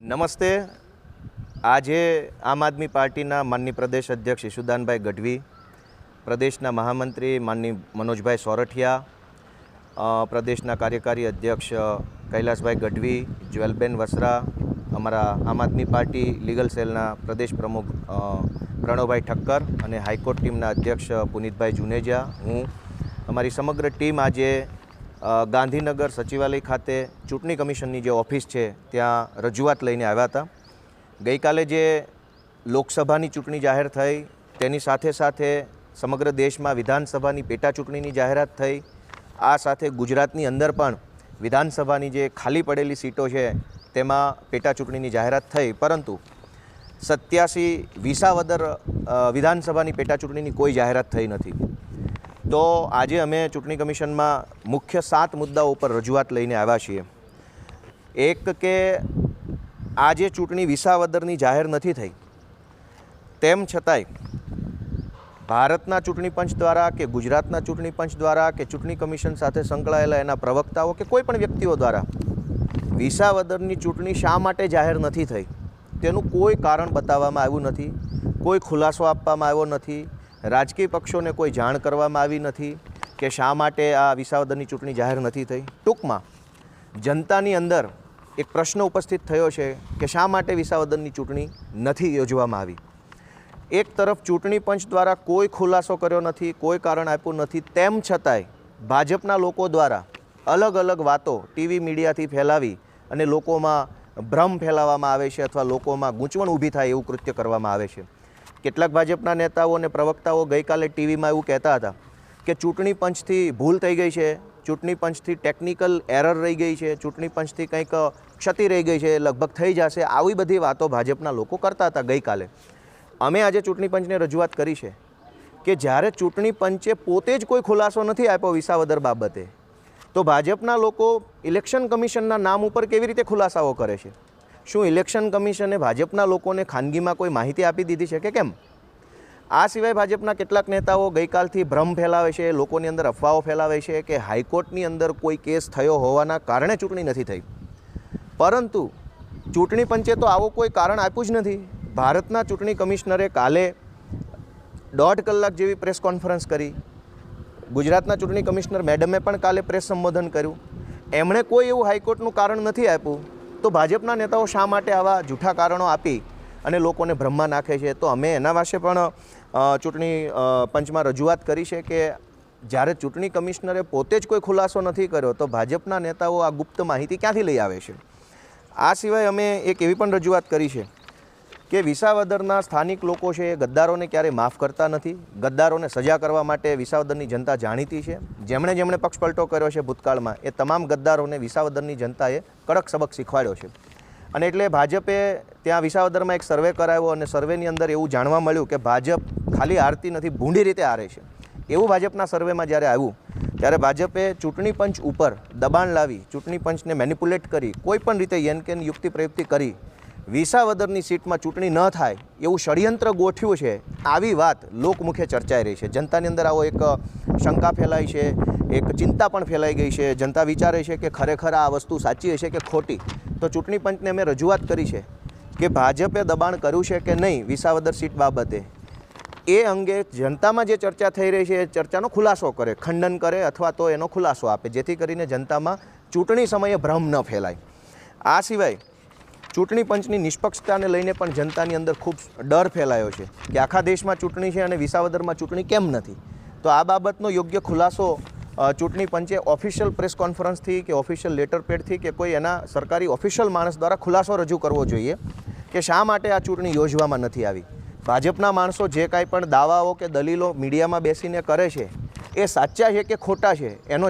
નમસ્તે. આજે આમ આદમી પાર્ટીના માનની પ્રદેશ અધ્યક્ષ ઈશુદાનભાઈ ગઢવી, પ્રદેશના મહામંત્રી માનની મનોજભાઈ સોરઠિયા પ્રદેશના કાર્યકારી અધ્યક્ષ કૈલાસભાઈ ગઢવી, જ્વેલબેન વસરા, અમારા આમ આદમી પાર્ટી લીગલ સેલના પ્રદેશ પ્રમુખ પ્રણવભાઈ ઠક્કર અને હાઈકોર્ટ ટીમના અધ્યક્ષ પુનિતભાઈ જુનેજા હું. અમારી સમગ્ર ટીમ આજે ગાંધીનગર સચિવાલય ખાતે ચૂંટણી કમિશનની જે ઓફિસ છે, ત્યાં રજૂઆત લઈને આવ્યા હતા. ગઈકાલે જે લોકસભાની ચૂંટણી જાહેર થઈ, તેની સાથે સાથે સમગ્ર દેશમાં વિધાનસભાની પેટા ચૂંટણીની જાહેરાત થઈ. આ સાથે ગુજરાતની અંદર પણ વિધાનસભાની જે ખાલી પડેલી સીટો છે, તેમાં પેટા ચૂંટણીની જાહેરાત થઈ. પરંતુ સત્યાસી વિસાવદર વિધાનસભાની પેટા ચૂંટણીની કોઈ જાહેરાત થઈ નથી. તો આજે અમે ચૂંટણી કમિશનમાં મુખ્ય સાત મુદ્દાઓ ઉપર રજૂઆત લઈને આવ્યા છીએ. એક કે આજે ચૂંટણી વિસાવદરની જાહેર નથી થઈ. તેમ છતાંય ભારતના ચૂંટણી પંચ દ્વારા કે ગુજરાતના ચૂંટણી પંચ દ્વારા કે ચૂંટણી કમિશન સાથે સંકળાયેલા એના પ્રવક્તાઓ કે કોઈ પણ વ્યક્તિઓ દ્વારા વિસાવદરની ચૂંટણી શા માટે જાહેર નથી થઈ? તેનું કોઈ કારણ બતાવવામાં આવ્યું નથી, કોઈ ખુલાસો આપવામાં આવ્યો નથી રાજકીય પક્ષોને કોઈ જાણ કરવામાં આવી નથી કે શા માટે આ વિસાવદરની ચૂંટણી જાહેર નથી થઈ? ટૂંકમાં, જનતાની અંદર એક પ્રશ્ન ઉપસ્થિત થયો છે કે શા માટે વિસાવદનની ચૂંટણી નથી યોજવામાં આવી? એક તરફ ચૂંટણી પંચ દ્વારા કોઈ ખુલાસો કર્યો નથી, કોઈ કારણ આપ્યું નથી, તેમ છતાંય ભાજપના લોકો દ્વારા અલગ અલગ વાતો ટીવી મીડિયાથી ફેલાવી અને લોકોમાં ભ્રમ ફેલાવવામાં આવે છે અથવા લોકોમાં ગૂંચવણ ઊભી થાય એવું કૃત્ય કરવામાં આવે છે. કેટલાક ભાજપના નેતાઓ અને પ્રવક્તાઓ ગઈકાલે ટીવીમાં એવું કહેતા હતા કે ચૂંટણી પંચથી ભૂલ થઈ ગઈ છે, ચૂંટણી પંચથી ટેકનિકલ એરર રહી ગઈ છે, ચૂંટણી પંચથી કંઈક ક્ષતિ રહી ગઈ છે, લગભગ થઈ જશે, આવી બધી વાતો ભાજપના લોકો કરતા હતા ગઈકાલે. અમે આજે ચૂંટણી પંચને રજૂઆત કરી છે કે જ્યારે ચૂંટણી પંચે પોતે જ કોઈ ખુલાસો નથી આપ્યો વિસાવદર બાબતે, તો ભાજપના લોકો ઇલેક્શન કમિશનના નામ ઉપર કેવી રીતે ખુલાસાઓ કરે છે? શું ઇલેક્શન કમિશને ભાજપના લોકોને ખાનગીમાં કોઈ માહિતી આપી દીધી છે કે કેમ? આ સિવાય ભાજપના કેટલાક નેતાઓ ગઈકાલથી ભ્રમ ફેલાવે છે, લોકોની અંદર અફવાઓ ફેલાવે છે કે હાઈકોર્ટની અંદર કોઈ કેસ થયો હોવાના કારણે ચૂંટણી નથી થઈ. પરંતુ ચૂંટણી પંચે તો આવો કોઈ કારણ આપ્યું જ નથી. ભારતના ચૂંટણી કમિશનરે કાલે દોઢ કલાક જેવી પ્રેસ કોન્ફરન્સ કરી. ગુજરાતના ચૂંટણી કમિશનર મેડમે પણ કાલે પ્રેસ સંબોધન કર્યું. એમણે કોઈ એવું હાઈકોર્ટનું કારણ નથી આપ્યું. તો ભાજપના નેતાઓ શા માટે આવા જૂઠા કારણો આપી અને લોકોને ભ્રમમાં નાખે છે? તો અમે એના વાશે પણ ચૂંટણી પંચમાં રજૂઆત કરી છે કે જ્યારે ચૂંટણી કમિશનરે પોતે જ કોઈ ખુલાસો નથી કર્યો, તો ભાજપના નેતાઓ આ ગુપ્ત માહિતી ક્યાંથી લઈ આવે છે? આ સિવાય અમે એક એવી પણ રજૂઆત કરી છે કે વિસાવદરના સ્થાનિક લોકો છે એ ગદ્દારોને ક્યારેય માફ કરતા નથી? ગદ્દારોને સજા કરવા માટે વિસાવદરની જનતા જાણીતી છે? જેમણે જેમણે પક્ષપલટો કર્યો છે ભૂતકાળમાં, એ તમામ ગદ્દારોને વિસાવદરની જનતાએ કડક સબક શીખવાડ્યો છે. અને એટલે ભાજપે ત્યાં વિસાવદરમાં એક સર્વે કરાવ્યો અને સર્વેની અંદર એવું જાણવા મળ્યું કે ભાજપ ખાલી હારતી નથી, ભૂંડી રીતે હારે છે. એવું ભાજપના સર્વેમાં જ્યારે આવ્યું, ત્યારે ભાજપે ચૂંટણી પંચ ઉપર દબાણ લાવી, ચૂંટણી પંચને મેનિપ્યુલેટ કરી કોઈપણ રીતે યનકેન યુક્તિ પ્રયુક્તિ કરી વિસાવદરની સીટમાં ચૂંટણી ન થાય એવું ષડયંત્ર ગોઠ્યું છે, આવી વાત લોકમુખે ચર્ચાઈ રહી છે. જનતાની અંદર આવો એક શંકા ફેલાઈ છે, એક ચિંતા પણ ફેલાઈ ગઈ છે. જનતા વિચારે છે કે ખરેખર આ વસ્તુ સાચી હશે કે ખોટી? તો ચૂંટણી પંચને અમે રજૂઆત કરી છે કે ભાજપે દબાણ કર્યું છે કે નહીં વિસાવદર સીટ બાબતે? એ અંગે જનતામાં જે ચર્ચા થઈ રહી છે, એ ચર્ચાનો ખુલાસો કરે, ખંડન કરે અથવા તો એનો ખુલાસો આપે, જેથી કરીને જનતામાં ચૂંટણી સમયે ભ્રમ ન ફેલાય. આ સિવાય ચૂંટણી પંચની નિષ્પક્ષતાને લઈને પણ જનતાની અંદર ખૂબ ડર ફેલાયો છે કે આખા દેશમાં ચૂંટણી છે અને વિસાવદરમાં ચૂંટણી કેમ નથી. તો આ બાબતનો યોગ્ય ખુલાસો ચૂંટણી પંચે ઓફિશિયલ પ્રેસ કોન્ફરન્સથી કે ઓફિશિયલ લેટર પેડથી કે કોઈ એના સરકારી ઓફિશિયલ માણસ દ્વારા ખુલાસો રજૂ કરવો જોઈએ કે શા માટે આ ચૂંટણી યોજવામાં નથી આવી. ભાજપના માણસો જે કાંઈ પણ દાવાઓ કે દલીલો મીડિયામાં બેસીને કરે છે, એ સાચા છે કે ખોટા છે, એનો